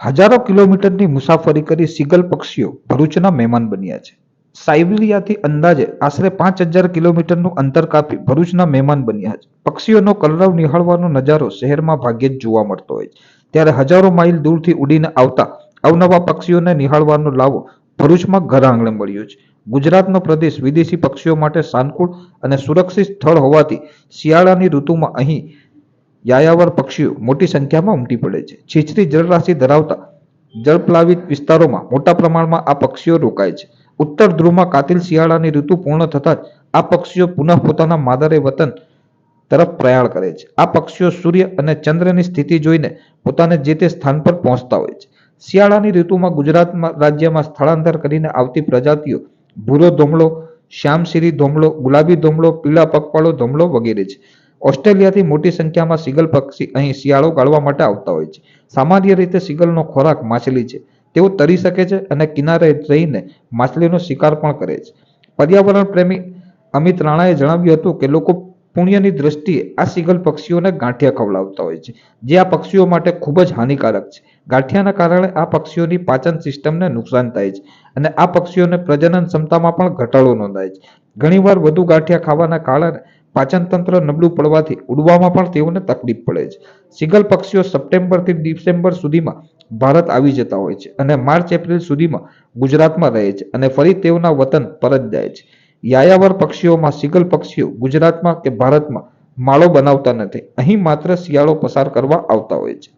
હજારો કિલોમીટરની મુસાફરી કરી સીગલ પક્ષીઓ ભરૂચના મહેમાન બન્યા છે. સાયબિલિયાથી અંદાજે આશરે પાંચ હજાર કિલોમીટરનું અંતર કાપી ભરૂચના મહેમાન બન્યા છે. પક્ષીઓનો કલરવ નિહાળવાનો નજારો શહેરમાં ભાગ્યે જ જોવા મળતો હોય છે. ત્યારે હજારો માઇલ દૂરથી ઉડીને આવતા અવનવા પક્ષીઓને નિહાળવાનો લાવો ભરૂચમાં ઘર આંગણે મળ્યો છે. ગુજરાતનો પ્રદેશ વિદેશી પક્ષીઓ માટે સાનુકૂળ અને સુરક્ષિત સ્થળ હોવાથી શિયાળાની ઋતુમાં અહીં યાયાવર પક્ષીઓ મોટી સંખ્યામાં ઉમટી પડે છે. છીછરી જળરાશિ ધરાવતા જળપ્લાવિત વિસ્તારોમાં મોટા પ્રમાણમાં આ પક્ષીઓ રોકાય છે. ઉત્તર ધ્રુવમાં કાતિલ શિયાળાની ઋતુ પૂર્ણ થતાં જ આ પક્ષીઓ પુનઃ પોતાના માદરે વતન તરફ પ્રયાણ કરે છે. આ પક્ષીઓ સૂર્ય અને ચંદ્રની સ્થિતિ જોઈને પોતાને જે તે સ્થાન પર પહોંચતા હોય છે. શિયાળાની ઋતુમાં ગુજરાતમાં રાજ્યમાં સ્થળાંતર કરીને આવતી પ્રજાતિઓ ભૂરો ધોમળો, શ્યામશીરી ધોમળો, ગુલાબી ધોમળો, પીળા પગપાળો ધોમળો વગેરે છે. ઓસ્ટ્રેલિયાથી મોટી સંખ્યામાં સીગલ પક્ષી અહીં શિયાળો ગાળવા માટે આવતા હોય છે. સામાન્ય રીતે સીગલનો ખોરાક માછલી છે. તેઓ તરી શકે છે અને કિનારે રહીને માછલીનો શિકાર પણ કરે છે. પર્યાવરણ પ્રેમી અમિત રાણાએ જણાવ્યું હતું કે લોકો પુણ્યની દ્રષ્ટિએ આ સીગલ પક્ષીઓને ગાંઠિયા ખવડાવતા હોય છે, જે આ પક્ષીઓ માટે ખૂબ જ હાનિકારક છે. ગાંઠિયાના કારણે આ પક્ષીઓની પાચન સિસ્ટમને નુકસાન થાય છે અને આ પક્ષીઓને પ્રજનન ક્ષમતામાં પણ ઘટાડો નોંધાય છે. ઘણીવાર વધુ ગાંઠિયા ખાવાના કારણે પાચન તંત્ર નબળું પડવાથી ઉડવામાં પણ તેઓને તકલીફ પડે છે. સિંગલ પક્ષીઓ સપ્ટેમ્બરથી ડિસેમ્બર સુધીમાં ભારત આવી જતા હોય છે અને માર્ચ, એપ્રિલ સુધીમાં ગુજરાતમાં રહે છે અને ફરી તેઓના વતન પરત જાય છે. યાયાવર પક્ષીઓમાં સિંગલ પક્ષીઓ ગુજરાતમાં કે ભારતમાં માળો બનાવતા નથી. અહીં માત્ર શિયાળો પસાર કરવા આવતા હોય છે.